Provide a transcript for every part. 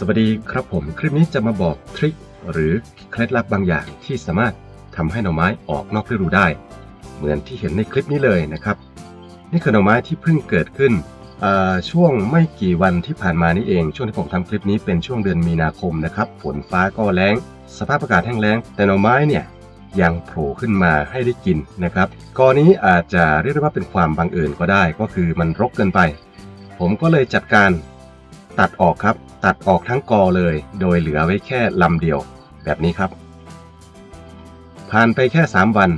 สวัสดีครับผม คลิปนี้จะมาบอกทริคหรือเคล็ดลับบางอย่างที่สามารถทำให้หน่อไม้ออกนอกฤดูได้ เหมือนที่เห็นในคลิปนี้เลยนะครับ นี่คือหน่อไม้ที่เพิ่งเกิดขึ้นช่วงไม่กี่วันที่ผ่านมานี่เอง ช่วงที่ผมทำคลิปนี้เป็นช่วงเดือนมีนาคมนะครับ ฝนฟ้าก็แล้งสภาพอากาศแห้งแล้ง แต่หน่อไม้เนี่ยยังโผล่ขึ้นมาให้ได้กินนะครับกอนี้อาจจะเรียกได้ว่าเป็นความบังเอิญก็ได้ ก็คือมันรกเกินไป ผมก็เลยจัดการตัดออกครับ ตัดออกทั้งกอเลย โดยเหลือไว้แค่ลำเดียว แบบนี้ครับ ผ่านไปแค่ 3 วัน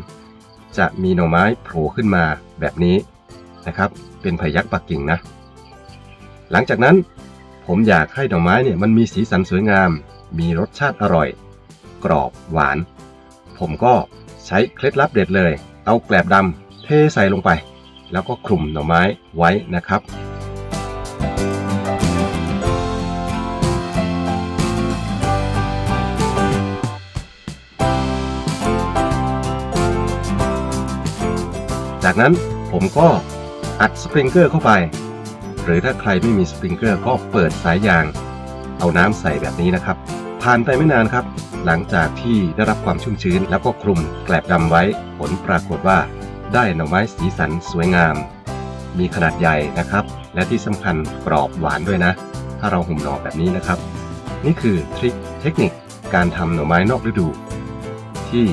จะมีหน่อไม้โผล่ขึ้นมาแบบนี้นะครับ เป็นพยักปักกิ่งนะ หลังจากนั้นผมอยากให้ดอกไม้เนี่ยมันมีสีสันสวยงาม มีรสชาติอร่อย กรอบหวาน ผมก็ใช้เคล็ดลับเด็ดเลย เอาแกลบดำเทใส่ลงไป แล้วก็คลุมหน่อไม้ไว้นะครับ จากนั้นผมก็อัดสปริงเกอร์เข้าไป หรือถ้าใครไม่มีสปริงเกอร์ก็เปิดสายยาง เอาน้ำใส่แบบนี้นะครับ ผ่านไปไม่นานครับ หลังจากที่ได้รับความชุ่มชื้น แล้วก็คลุมแกลบดำไว้ ผลปรากฏว่า ได้หน่อไม้สีสันสวยงาม มีขนาดใหญ่นะครับ และที่สำคัญกรอบหวานด้วยนะ ถ้าเราหุ่มหน่อแบบนี้นะครับ นี่คือทริคเทคนิคการทำหน่อไม้นอกฤดู ที่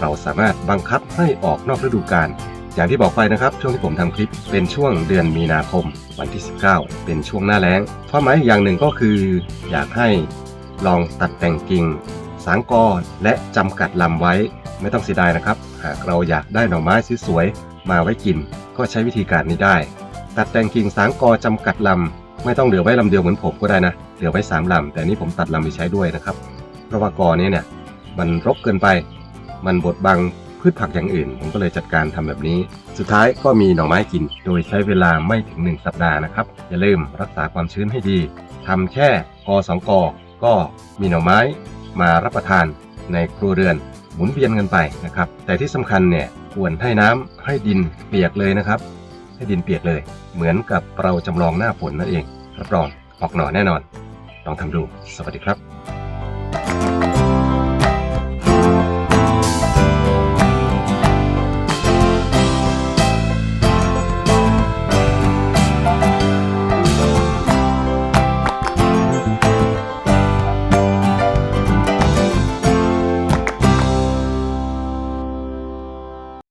เราสามารถบังคับให้ออกนอกฤดูกาล อย่างที่บอกไปนะครับ ช่วงที่ผมทำคลิปเป็นช่วงเดือนมีนาคมวันที่ 19 เป็นช่วงหน้าแล้งความหมายอีกอย่างหนึ่งก็คือ อยากให้ลองตัดแต่งกิ่ง สางกอและจำกัดลำไว้ ไม่ต้องเสียดายนะครับ หากเราอยากได้หน่อไม้สวยๆมาไว้กิน ก็ใช้วิธีการนี้ได้ ตัดแต่งกิ่งสางกอจำกัดลำไม่ต้องเหลือไว้ลำเดียวเหมือนผมก็ได้นะเหลือไว้สามลำแต่นี่ผมตัดลำไปใช้ด้วยนะครับเพราะว่ากอนี้เนี่ยมันรกเกินไป มันบดบัง พืชผักอย่างอื่น ผมก็เลยจัดการทำแบบนี้ สุดท้ายก็มีหน่อไม้กิน โดยใช้เวลาไม่ถึง 1 สัปดาห์นะครับ อย่าลืมรักษาความชื้นให้ดีทำแค่กอสองกอก็มีหน่อไม้มารับประทานในครัวเรือนหมุนเวียนกันไปนะครับ แต่ที่สำคัญเนี่ยควรให้น้ำให้ดินเปียกเลยนะครับ ให้ดินเปียกเลย เหมือนกับเราจำลองหน้าฝนนั่นเองรับรองออกหน่อแน่นอน ลองทำดู สวัสดีครับ